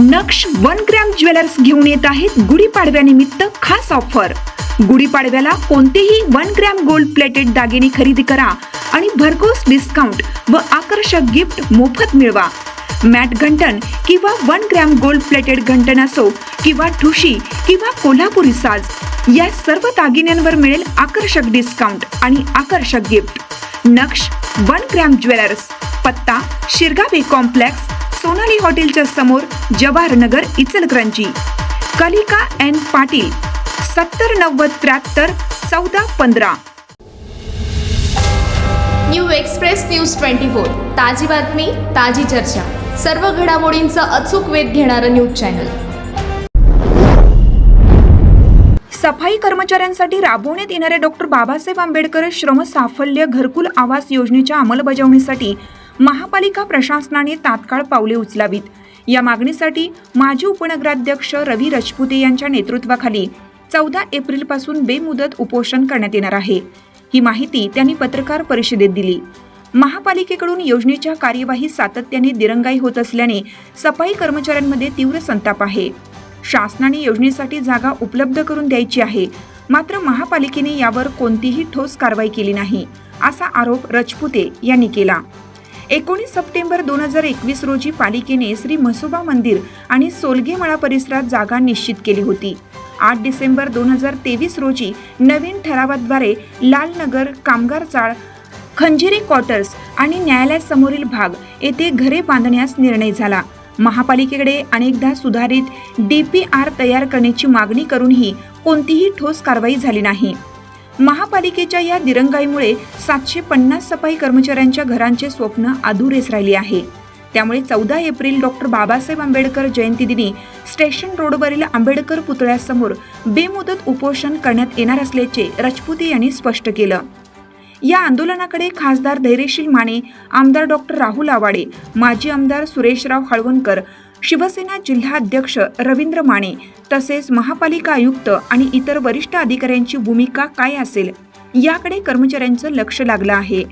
नक्ष one gram jewellers घेऊन येत आहेत गुढीपाडव्यानिमित्त खास ऑफर. गुढीपाडव्याला कोणतेही वन ग्रॅम गोल्ड प्लेटेड दागिने खरेदी करा आणि भरघोस डिस्काउंट व आकर्षक गिफ्ट मोफत मिळवा. मॅट घंटन किंवा वन ग्रॅम गोल्ड प्लेटेड घंटन असो किंवा ठुशी किंवा कोल्हापुरी साज या सर्व दागिन्यांवर मिळेल आकर्षक डिस्काउंट आणि आकर्षक gift Naksh one gram jewellers. पत्ता शिरगावे कॉम्प्लेक्स सोनाली हॉटेलच्या समोर जवाहर नगर इचलकरंजी. कलिका एन पाटील सत्तर नव्वद त्र्याहत्तर चौदा पंधरा. New express news twenty four ताजी बातमी ताजी चर्चा. सर्व घडामोडींचा अचूक वेध घेणारं न्यूज चॅनल. सफाई कर्मचाऱ्यांसाठी राबवण्यात येणाऱ्या डॉक्टर बाबासाहेब आंबेडकर श्रम साफल्य घरकुल आवास योजनेच्या अंमलबजावणीसाठी महापालिका प्रशासनाने तात्काळ पावले उचलावीत. या मागणीसाठी माजी उपनगराध्यक्ष रवी रजपुते यांच्या नेतृत्वाखाली चौदा एप्रिलपासून बेमुदत उपोषण करण्यात येणार आहे. ही माहिती त्यांनी पत्रकार परिषदेत दिली. महापालिकेकडून योजनेच्या कार्यवाही सातत्याने दिरंगाई होत असल्याने सफाई कर्मचाऱ्यांमध्ये तीव्र संताप आहे. शासनाने योजनेसाठी जागा उपलब्ध करून द्यायची आहे. मात्र महापालिकेने यावर कोणतीही ठोस कारवाई केली नाही असा आरोप रजपुते यांनी केला. एकोणीस सप्टेंबर दोन हजार एकवीस रोजी पालिकेने श्री म्हसोबा मंदिर आणि सोलगेमळा परिसरात जागा निश्चित केली होती. आठ डिसेंबर दोन हजार तेवीस रोजी नवीन ठरावाद्वारे लालनगर कामगार चाळ खंजिरी क्वार्टर्स आणि न्यायालयासमोरील भाग येथे घरे बांधण्यास निर्णय झाला. महापालिकेकडे अनेकदा सुधारित डी पी आर तयार करण्याची मागणी करूनही कोणतीही ठोस कारवाई झाली नाही. महापालिकेच्या या दिरंगाईमुळे सातशे पन्नास सफाई कर्मचाऱ्यांच्या घरांचे स्वप्न अधुरेच राहिले आहे. त्यामुळे चौदा एप्रिल डॉक्टर बाबासाहेब आंबेडकर जयंती दिनी स्टेशन रोडवरील आंबेडकर पुतळ्यासमोर बेमुदत उपोषण करण्यात येणार असल्याचे राजपुते यांनी स्पष्ट केलं. या आंदोलनाकडे खासदार धैर्यशील माने आमदार डॉक्टर राहुल आवाडे माजी आमदार सुरेशराव हळवणकर शिवसेना जिल्हाध्यक्ष रवींद्र माने तसेच महापालिका आयुक्त आणि इतर वरिष्ठ अधिकाऱ्यांची भूमिका काय असेल? याकडे कर्मचाऱ्यांचं लक्ष लागलं आहे.